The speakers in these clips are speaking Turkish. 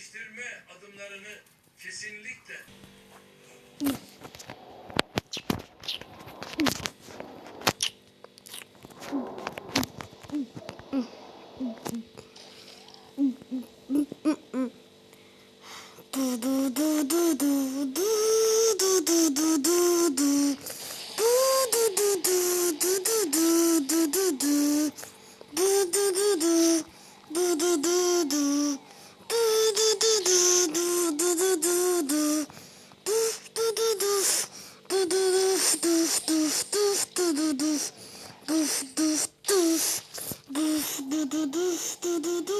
iyileştirme adımlarını kesinlikle duf duf duf duf duf duf duf duf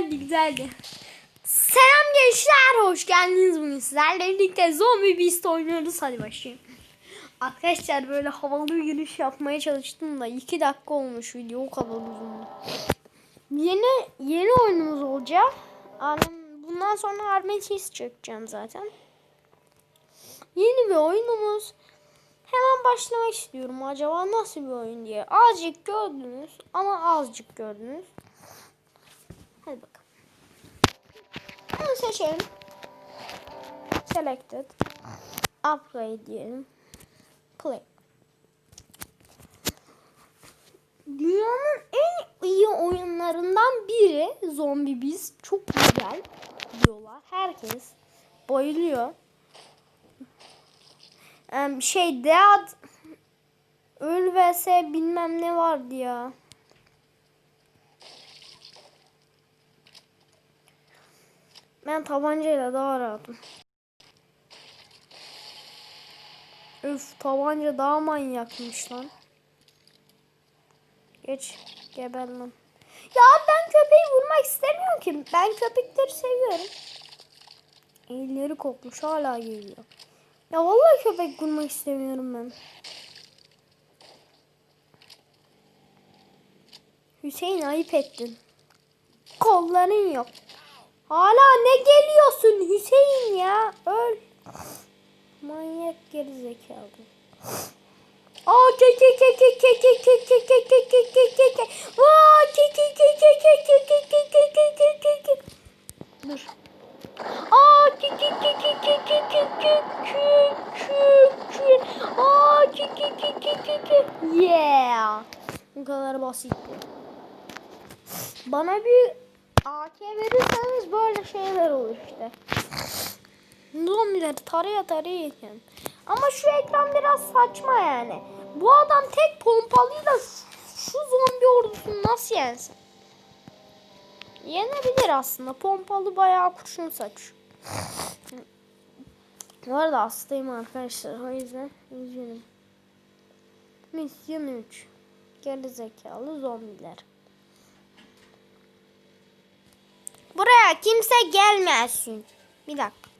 güzeldi güzeldi. Selam gençler hoş geldiniz bugün sizlerle birlikte zombi beast oynuyoruz hadi başlayalım. Arkadaşlar böyle havalı bir giriş yapmaya çalıştım da 2 dakika olmuş video o kadar uzun. Yeni yeni oyunumuz olacak. Bundan sonra Armetis çekeceğim zaten. Yeni bir oyunumuz. Hemen başlamak istiyorum. Acaba nasıl bir oyun diye. Azıcık gördünüz ama azıcık gördünüz. Hadi bakalım. Bunu seçelim. Selected. Upgrade diyelim. Play. Dünyanın en iyi oyunlarından biri Zombie Biz. Çok güzel diyorlar. Herkes bayılıyor. Şey Dead Öl bilmem ne vardı ya. Ben tabancayla daha rahatım. Üf tabanca daha manyakmış lan. Geç geber lan. Ya ben köpeği vurmak istemiyorum ki. Ben köpekleri seviyorum. Elleri kokmuş hala geliyor. Ya vallahi köpek vurmak istemiyorum ben. Hüseyin ayıp ettin. Kolların yok. Hala ne geliyorsun Hüseyin ya? Öl. Manyak geri zekalı. Aa ke ke ke ke ke ke ke ke ke ke ke ke ke ke. Vaa ke ke ke ke ke ke ke ke ke ke ke ke ke. Dur. Aa ke ke ke ke ke ke ke ke ke ke ke. Aa ke ke ke ke ke ke. Yeah. Bu kadar basit. Bana bir AK verirseniz böyle şeyler olur işte. Zombileri taraya taraya yiyeceğim. Ama şu ekran biraz saçma yani. Bu adam tek pompalıyla şu zombi ordusunu nasıl yensin? Yenebilir aslında. Pompalı bayağı kurşun saç. Bu arada hastayım arkadaşlar. O yüzden üzgünüm. Misyon 3. Geri zekalı zombiler. Buraya kimse gelmesin. Bir dakika.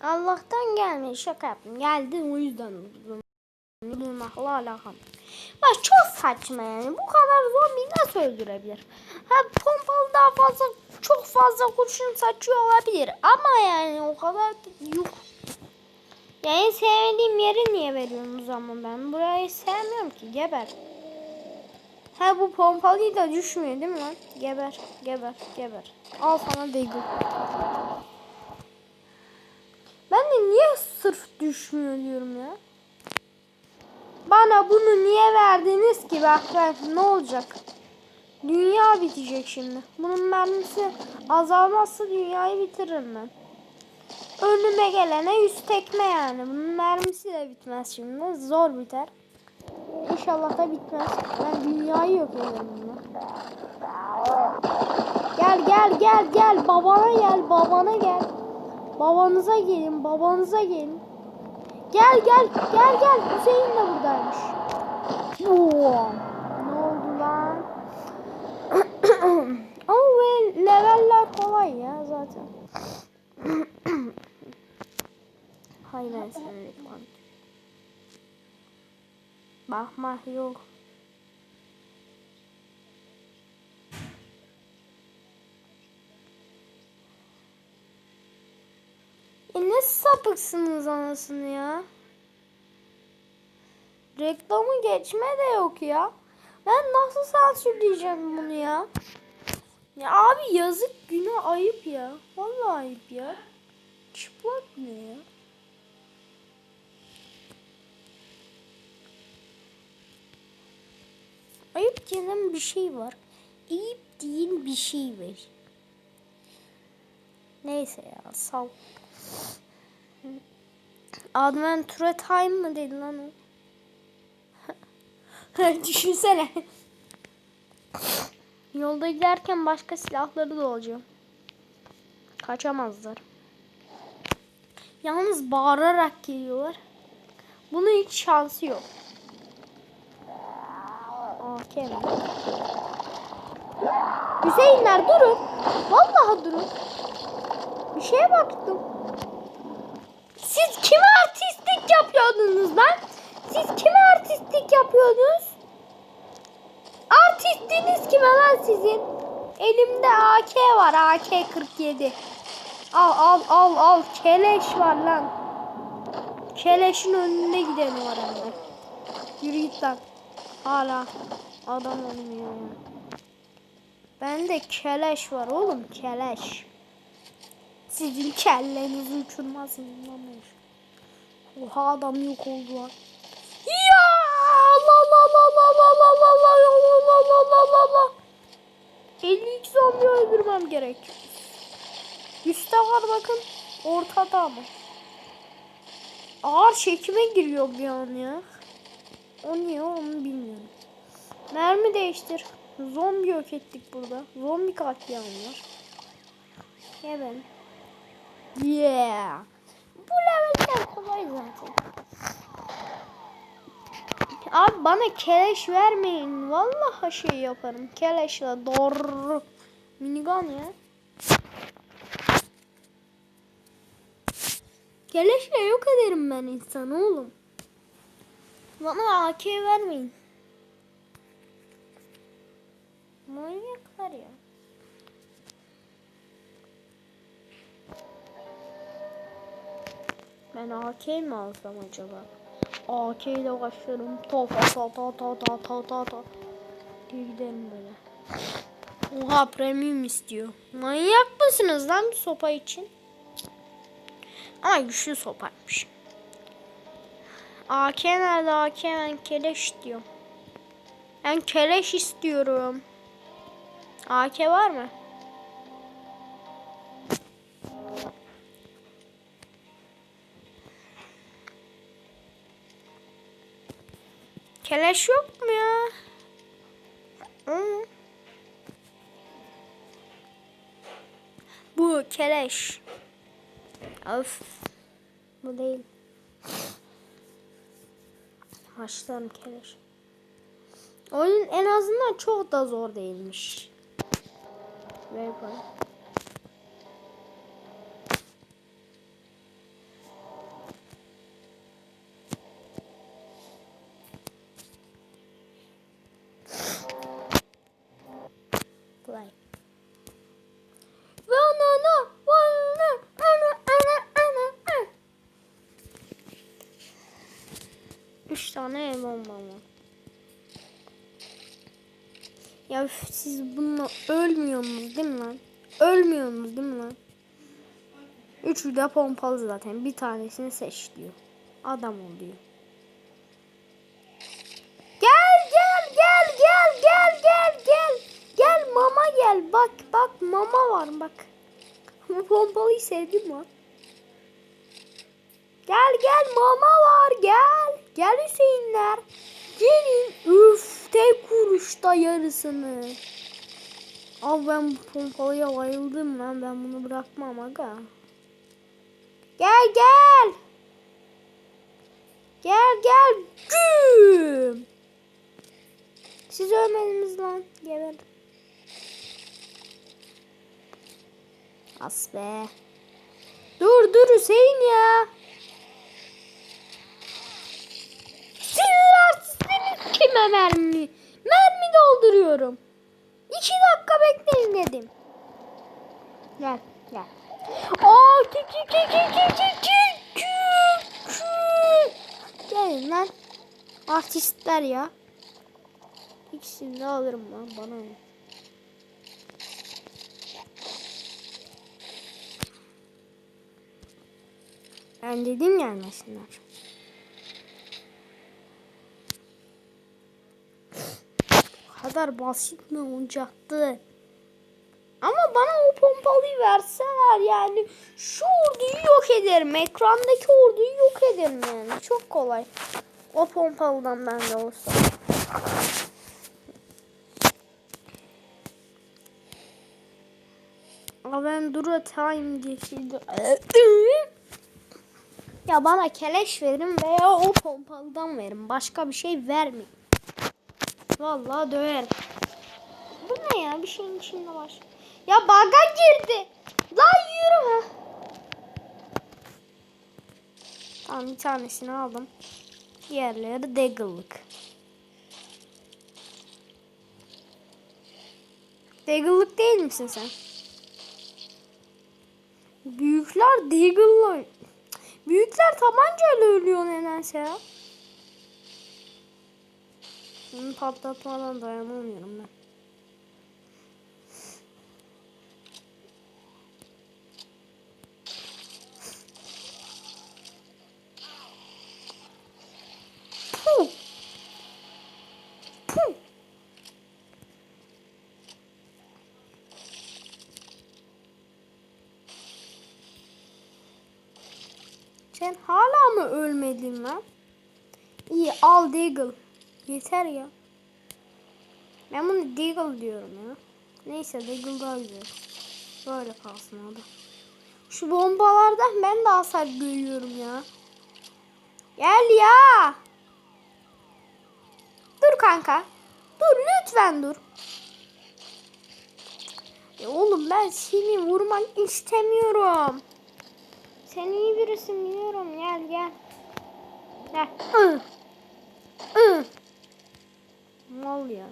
Allah'tan gelmiyor. Şaka yaptım. Geldi o yüzden durdum. Durmakla alakam. Bak çok saçma yani. Bu kadar zombi nasıl öldürebilir? Ha pompalı daha fazla çok fazla kurşun saçıyor olabilir. Ama yani o kadar da yok. Yani sevmediğim yeri niye veriyorum o zaman ben? Burayı sevmiyorum ki. Geber. Ha bu pompalıyı da düşmüyor değil mi lan? Geber, geber, geber. Al sana değdi. Ben de niye sırf düşmüyor diyorum ya. Bana bunu niye verdiniz ki? Bak bak ne olacak? Dünya bitecek şimdi. Bunun mermisi azalmazsa dünyayı bitiririm ben. Önüme gelene yüz tekme yani. Bunun mermisi de bitmez şimdi. Zor biter. İnşallah da bitmez. Ben dünyayı yok ederim. Gel gel gel gel. Babana gel. Babana gel. Babanıza gelin. Babanıza gelin. Gel gel. Gel gel. Hüseyin de buradaymış. Oo. Ne oldu lan? Ama böyle leveller kolay ya zaten. Hayır ben sana reklam. Bakma yok. E ne sapıksınız anasını ya. Reklamı geçme de yok ya. Ben nasıl sansürleyeceğim bunu ya? Ya abi yazık günah ayıp ya. Vallahi ayıp ya. Çıplak ne ya? Ayıp denen bir şey var. Ayıp değil bir şey var. Neyse ya sal. Adventure Time mı dedi lan o? Düşünsene. Yolda giderken başka silahları da olacak. Kaçamazlar. Yalnız bağırarak geliyorlar. Bunun hiç şansı yok. Okey. Hüseyinler durun. Vallahi durun. Bir şeye baktım. Siz kime artistlik yapıyordunuz lan? Siz kime artistlik yapıyordunuz? Artistiniz kime lan sizin? Elimde AK var AK-47. Al al al al keleş var lan. Keleşin önünde var hemen. Yürü git lan. Hala adam ölmüyor ya. Bende keleş var oğlum keleş. Sizin kellenizi uçurmasın inanmıyor. Oha adam yok oldu lan. Ya Allah Allah Allah Allah Allah Allah Allah Allah Allah Allah Allah Allah 52 zombi öldürmem gerek. Üstte var bakın. Ortada mı? Ağır çekime giriyor bir an ya. O niye onu bilmiyorum. Mermi değiştir. Zombi yok ettik burada. Zombi katliamı var. Ben. Yeah. Bu leveller kolay zaten. Abi bana keleş vermeyin. Vallahi şey yaparım. Keleşle doğru. Minigun ya. Keleşle yok ederim ben insanı oğlum. Bana AK vermeyin. Manyaklar ya. Ben AK mi alsam acaba? AK ile başlarım. Ta ta ta ta ta ta ta ta ta. Diye gidelim böyle. Oha premium istiyor. Manyak mısınız lan bir sopa için? Ama güçlü sopaymış. AK nerede AK ben keleş diyorum. Ben keleş istiyorum. AK var mı? Keleş yok mu ya? Bu keleş. Of. Bu değil. Haşlarım keleş. Oyun en azından çok da zor değilmiş. Ver bana. Ya üf, siz bununla ölmüyorsunuz değil mi lan? Ölmüyorsunuz değil mi lan? Üçü de pompalı zaten. Bir tanesini seç diyor. Adam ol diyor. Gel gel gel gel gel gel gel. Gel mama gel. Bak bak mama var bak. Bu pompalıyı sevdim lan. Gel gel mama var gel. Gel Hüseyinler. Gelin. Üf tek vuruşta yarısını. Abi ben bu pompalıya bayıldım lan. Ben bunu bırakmam aga. Gel gel. Gel gel. Güm. Siz ölmediniz lan. Geber. As be. Dur dur Hüseyin ya. mi mermi? Mermi dolduruyorum. İki dakika bekleyin dedim. Gel gel. Aa küçük küçük küçük küçük. Gelin lan. Artistler ya. İkisini de alırım lan bana. Ben dedim gelmesinler. Kadar basit mi olacaktı? Ama bana o pompalıyı verseler yani şu orduyu yok ederim. Ekrandaki orduyu yok ederim yani. Çok kolay. O pompalıdan bende olsa. Ama ben dura time şey Ya bana keleş verin veya o pompalıdan verin. Başka bir şey vermeyin. Vallahi döverim. Bu ne ya? Bir şeyin içinde var. Ya baga girdi. Lan yürü. Tamam bir tanesini aldım. Diğerleri Deagle'lık. Deagle'lık değil misin sen? Büyükler Deagle'la... Büyükler tabancayla ölüyor nedense ya. Bunu patlatmadan dayanamıyorum ben. Sen hala mı ölmedin lan? İyi al Deagle. Yeter ya. Ben bunu Deagle diyorum ya. Neyse Deagle daha güzel. Böyle kalsın o. Şu bombalardan ben de hasar görüyorum ya. Gel ya. Dur kanka. Dur lütfen dur. E oğlum ben seni vurmak istemiyorum. Sen iyi birisin biliyorum. Gel gel. Gel. Mal ya.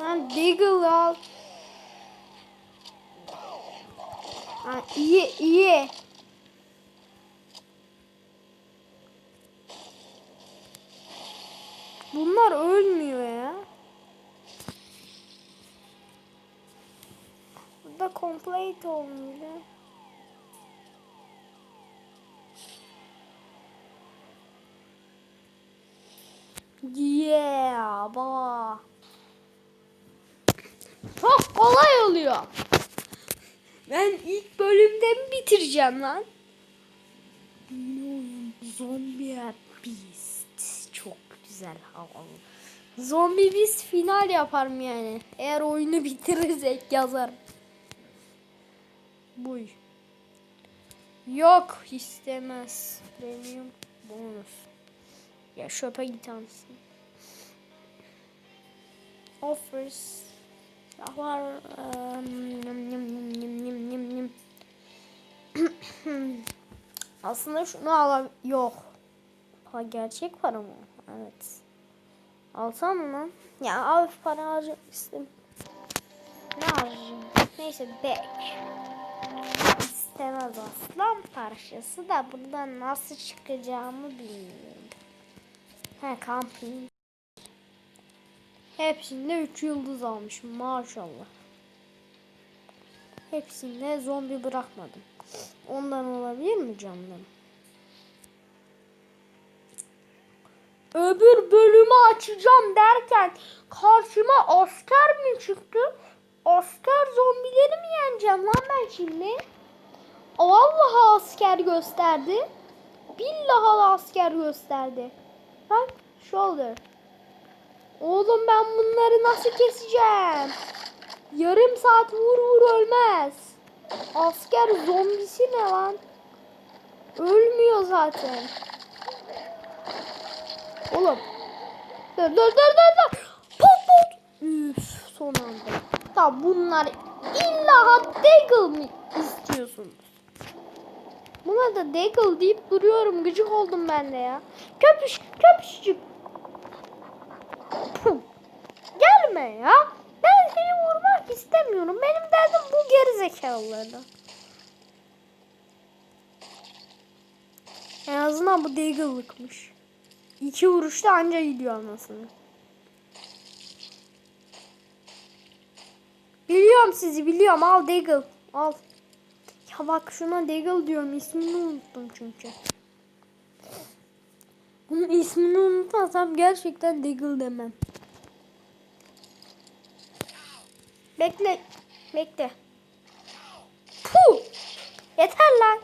Lan Deagle al. Ha, iyi iyi. Bunlar ölmüyor ya. Burada complete olmuyor. Yeah, baba. Çok kolay oluyor. Ben ilk bölümden bitireceğim lan. No, Zombie Beast. Çok güzel havalı. Zombie Beast final yaparım yani. Eğer oyunu bitirirsek yazarım. Buy. Yok istemez. Premium bonus. Ya şöpe git anasını. Offers. Var. yum. Aslında şunu al yok. Ha gerçek para mı? Evet. Alsam mı? Ya abi para harcamak. Ne harcayayım? Neyse back. İstemez aslan parçası da buradan nasıl çıkacağımı bilmiyorum. He kamping. Hepsinde 3 yıldız almışım maşallah. Hepsinde zombi bırakmadım. Ondan olabilir mi canlarım? Öbür bölümü açacağım derken karşıma asker mi çıktı? Asker zombileri mi yeneceğim lan ben şimdi? Vallahi asker gösterdi. Billahi asker gösterdi. Bak shoulder. Oğlum ben bunları nasıl keseceğim? Yarım saat vur vur ölmez. Asker zombisi ne lan? Ölmüyor zaten. Oğlum. Dur dur dur dur dur. Put put. Üf son anda. Tamam bunlar illa Deagle mi istiyorsunuz? Buna da Deagle deyip duruyorum. Gıcık oldum ben de ya. Köpüş köpüşcük. Puh. Gelme ya. Ben seni vurmak istemiyorum. Benim derdim bu geri zekalılarla. En azından bu Deagle'lıkmış. İki vuruşta anca gidiyor anasını. Biliyorum sizi biliyorum. Al Deagle. Al. Ya bak şuna Deagle diyorum. ismini unuttum çünkü. Bunun ismini unutmasam gerçekten Deagle demem. Bekle. Bekle. Puh. Yeter lan.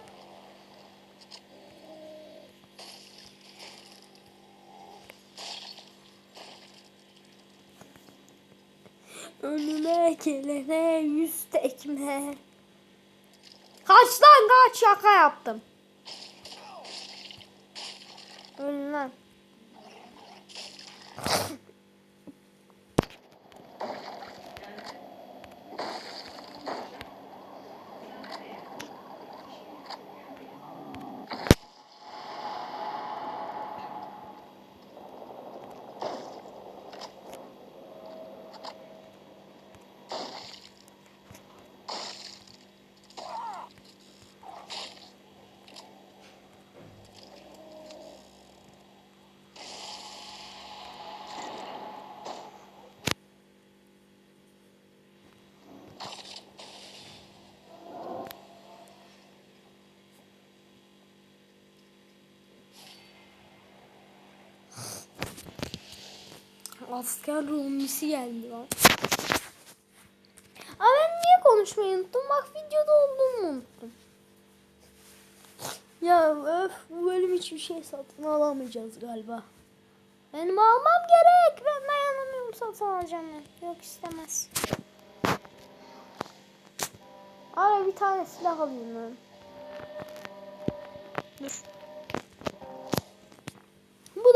Önüme gelene yüz tekme. Kaç lan kaç şaka yaptım. Ölün lan. Asker zombisi geldi lan. Aa ben niye konuşmayı unuttum? Bak videoda olduğumu unuttum. Ya öf bu bölüm hiçbir şey satın alamayacağız galiba. Benim almam gerek. Ben dayanamıyorum satın alacağım ben. Yok istemez. Ara bir tane silah alayım ben. Dur.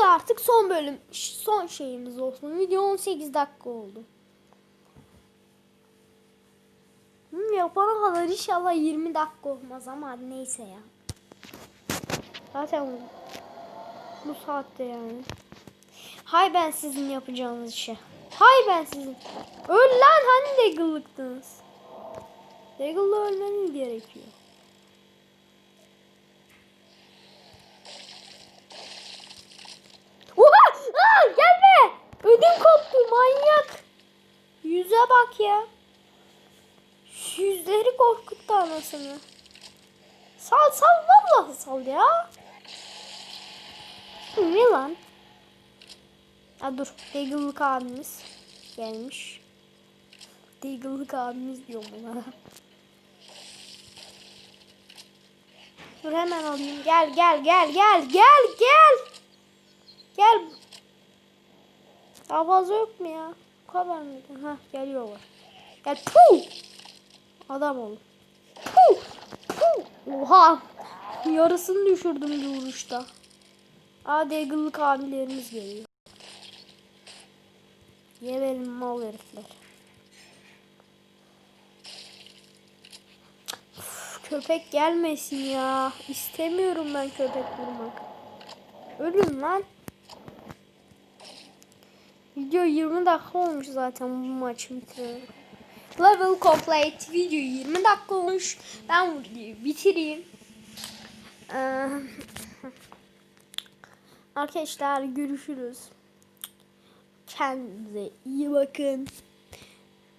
Da artık son bölüm, son şeyimiz olsun. Video 18 dakika oldu. Hmm, yapana kadar inşallah 20 dakika olmaz ama neyse ya. Zaten bu, bu saatte yani. Hay ben sizin yapacağınız işe. Hay ben sizin. Öl lan hani Deagle'lıktınız. Deagle'la ölmeniz gerekiyor. Oha! Aa, gelme! Ödüm koptu manyak. Yüze bak ya. Yüzleri korkuttu anasını. Sal sal vallahi sal ya. Ne lan? Ha dur. Deagle'lık abimiz gelmiş. Deagle'lık abimiz diyorum buna. Dur hemen alayım. Gel gel gel gel gel gel. Gel. Daha fazla yok mu ya? Bu kadar mıydı? Ha geliyorlar. Gel. Puh. Adam ol. Puh. Puh. Oha. Yarısını düşürdüm bir vuruşta. Aa Deagle'lık abilerimiz geliyor. Yeverim mal herifler. Köpek gelmesin ya. İstemiyorum ben köpek vurmak. Ölün lan. Video 20 dakika olmuş zaten bu maçı bitirelim. Level complete video 20 dakika olmuş. Ben bu bitireyim. Ee, arkadaşlar görüşürüz. Kendinize iyi bakın.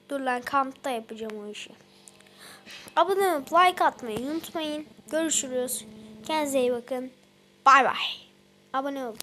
Dur lan kampta yapacağım o işi. Abone olup like atmayı unutmayın. Görüşürüz. Kendinize iyi bakın. Bay bay. Abone olun.